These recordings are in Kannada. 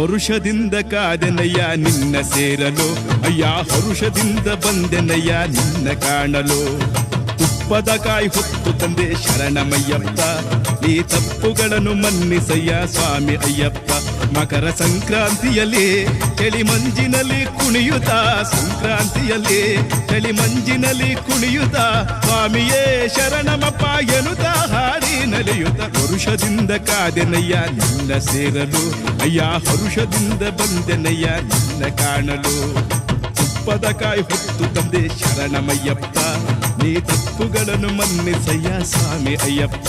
ವರುಷದಿಂದ ಕಾದೆನಯ್ಯ ನಿನ್ನ ಸೇರಲು. ಅಯ್ಯ ಹರುಷದಿಂದ ಬಂದೆನಯ್ಯ ನಿನ್ನ ಕಾಣಲು. ತುಪ್ಪದ ಕಾಯಿ ಹೊತ್ತು ತಂದೆ ಶರಣಮಯ್ಯಪ್ಪ. ನೀ ತಪ್ಪುಗಳನ್ನು ಮನ್ನಿಸಯ್ಯ ಸ್ವಾಮಿ ಅಯ್ಯಪ್ಪ. ಮಕರ ಸಂಕ್ರಾಂತಿಯಲ್ಲಿ ಚಳಿ ಮಂಜಿನಲ್ಲಿ ಕುಣಿಯುತ್ತ, ಸಂಕ್ರಾಂತಿಯಲ್ಲಿ ಚಳಿ ಮಂಜಿನಲ್ಲಿ ಕುಣಿಯುತ್ತ, ಸ್ವಾಮಿಯೇ ಶರಣಮಪ್ಪ ಎನ್ನುತ್ತ ಹಾಡಿ ನಲಿಯುತ್ತ. ಪುರುಷದಿಂದ ಕಾದೆನಯ್ಯ ನಿನ್ನ ಸೇರಲು, ಅಯ್ಯ ಹರುಷದಿಂದ ಬಂದೆನಯ್ಯ ನಿನ್ನ ಕಾಣಲು. ತುಪ್ಪದ ಕಾಯಿ ಹೊತ್ತು ತಂದೆ ಶರಣಮಯ್ಯಪ್ಪ, ನೀ ತಪ್ಪುಗಳನ್ನು ಮನ್ನಿಸಯ್ಯ ಸ್ವಾಮಿ ಅಯ್ಯಪ್ಪ.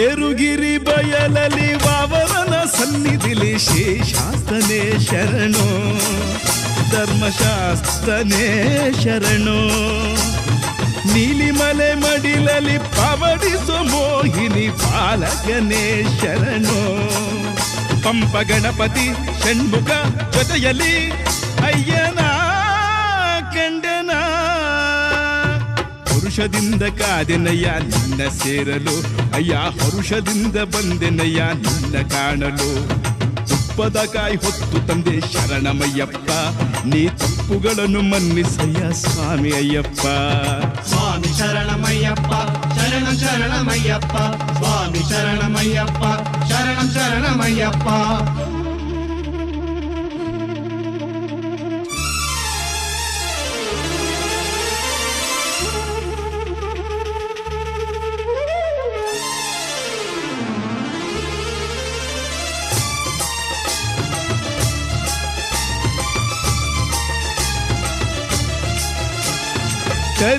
ಏರುಗಿರಿ ಬಯಲಲಿ ವಾವರನ ಸನ್ನಿಧಿಲಿ ಶೇಷಾಸ್ತನೇ ಶರಣು ಧರ್ಮಶಾಸ್ತ್ರನೇ ಶರಣು ನೀಲಿಮಲೆ ಮಡಿಲಲಿ ಪವಡಿಸೋ ಮೋಹಿನಿ ಪಾಲಕನೇ ಶರಣು ಪಂಪ ಗಣಪತಿ ಷಣ್ಮುಖ ಜೊತೆಯಲ್ಲಿ ಅಯ್ಯನ ಕಂಡನ ಹರುಷದಿಂದ ಕಾದೆನಯ್ಯ, ನಿನ್ನ ಸೇರಲು. ಅಯ್ಯ, ಹರುಷದಿಂದ ಬಂದೆನಯ್ಯ, ನಿನ್ನ ಕಾಣಲು. ತುಪ್ಪದ ಕಾಯಿ ಹೊತ್ತು ತಂದೆ ಶರಣಮಯ್ಯಪ್ಪ. ನೀ ತಪ್ಪುಗಳನ್ನು ಮನ್ನಿಸಯ್ಯ, ಸ್ವಾಮಿ ಅಯ್ಯಪ್ಪ. ಸ್ವಾಮಿ ಶರಣಮಯ್ಯಪ್ಪ, ಶರಣ ಶರಣಮಯ್ಯಪ್ಪ. ಸ್ವಾಮಿ ಶರಣಮಯ್ಯಪ್ಪ, ಶರಣ ಶರಣಮಯ್ಯಪ್ಪ.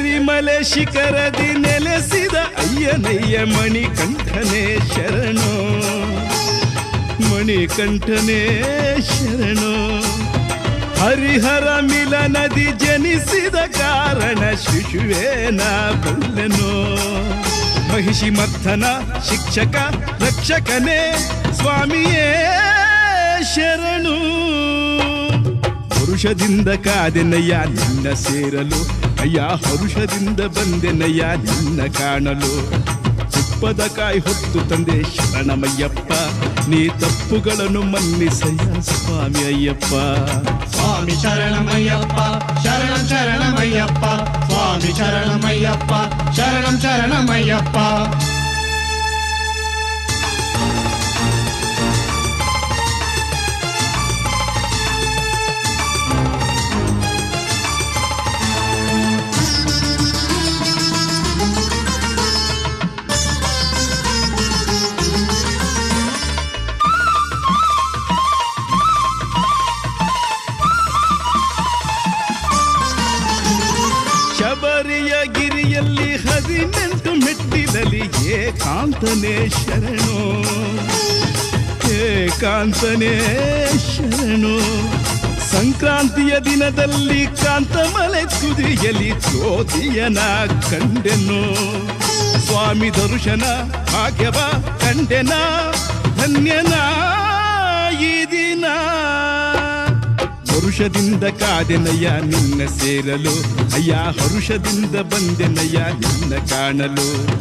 ಕರಿಮಲೆ ಶಿಖರದಿ ನೆಲೆಸಿದ ಅಯ್ಯನಯ್ಯ ಮಣಿಕಂಠನೇ ಶರಣು. ಮಣಿಕಂಠನೇ ಶರಣು. ಹರಿಹರ ಮಿಲನದಿ ಜನಿಸಿದ ಕಾರಣ ಶಿಶುವೇನ ಬಲ್ಲನು. ಮಹಿಷಿ ಮರ್ಥನ ಶಿಕ್ಷಕ, ರಕ್ಷಕನೇ ಸ್ವಾಮಿಯೇ ಶರಣು. ಪುರುಷದಿಂದ ಕಾದೆನಯ್ಯ ನಿನ್ನ ಸೇರಲು ಅಯ್ಯ ಹರುಷದಿಂದ ಬಂದೆನಯ್ಯ ನಿನ್ನ ಕಾಣಲು ತುಪ್ಪದ ಕಾಯಿ ಹೊತ್ತು ತಂದೆ ಶರಣಮಯ್ಯಪ್ಪ ನೀ ತಪ್ಪುಗಳನ್ನು ಮನ್ನಿಸಯ್ಯ ಸ್ವಾಮಿ ಅಯ್ಯಪ್ಪ ಸ್ವಾಮಿ ಶರಣಮಯ್ಯಪ್ಪ ಶರಣ ಶರಣಮಯ್ಯಪ್ಪ ಸ್ವಾಮಿ ಶರಣಮಯ್ಯಪ್ಪ ಶರಣಂ ಶರಣಮಯ್ಯಪ್ಪ ಮೆಟ್ಟಿಲಲ್ಲಿ ಏಕಾಂತನೇ ಹೇ ಕಾಂತನೇ ಶರಣು. ಸಂಕ್ರಾಂತಿಯ ದಿನದಲ್ಲಿ ಕಾಂತಮಲೆ ತುದಿಯಲ್ಲಿ ಜ್ಯೋತಿಯನ ಕಂಡೆನು. ಸ್ವಾಮಿ ದರ್ಶನ ಭಾಗ್ಯವ ಕಂಡೆನ. ಧನ್ಯನ ಈ ದಿನ. ಹರುಷದಿಂದ ಕಾದೆನಯ್ಯ ನಿನ್ನ ಸೇರಲು. ಅಯ್ಯ, ಹರುಷದಿಂದ ಬಂದೆನಯ್ಯ ನಿನ್ನ ಕಾಣಲು.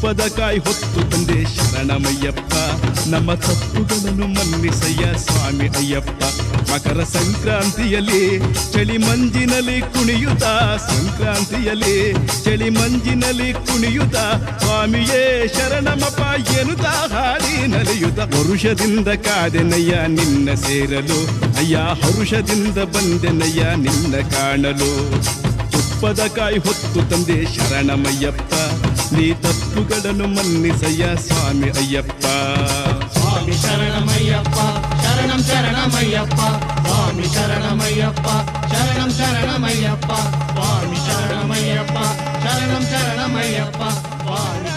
ತುಪ್ಪದ ಕಾಯಿ ಹೊತ್ತು ತಂದೆ ಶರಣಮಯ್ಯಪ್ಪ. ನಮ್ಮ ತಪ್ಪುಗಳನ್ನು ಮನ್ನಿಸಯ್ಯ ಸ್ವಾಮಿ ಅಯ್ಯಪ್ಪ. ಮಕರ ಸಂಕ್ರಾಂತಿಯಲ್ಲಿ ಚಳಿ ಮಂಜಿನಲ್ಲಿ ಕುಣಿಯುತ್ತ ಸಂಕ್ರಾಂತಿಯಲ್ಲಿ ಚಳಿ ಮಂಜಿನಲ್ಲಿ ಕುಣಿಯುತ್ತ ಸ್ವಾಮಿಯೇ ಶರಣಮಪ್ಪ ಎನ್ನುತ್ತ ಹಾಡಿ ನಲಿಯುತ್ತ. ವರುಷದಿಂದ ಕಾದೆನಯ್ಯ ನಿನ್ನ ಸೇರಲು. ಅಯ್ಯ, ಹರುಷದಿಂದ ಬಂದೆನಯ್ಯ ನಿನ್ನ ಕಾಣಲು. ತುಪ್ಪದ ಕಾಯಿ ಹೊತ್ತು ತಂದೆ ಶರಣಮಯ್ಯಪ್ಪ. నీ తప్పుగడను మన్నిసయ్యా స్వామి అయ్యప్ప. స్వామి శరణమయ్యప్ప శరణం శరణమయ్యప్ప స్వామి శరణమయ్యప్ప శరణం శరణమయ్యప్ప స్వామి శరణమయ్యప్ప శరణం శరణమయ్యప్ప స్వామి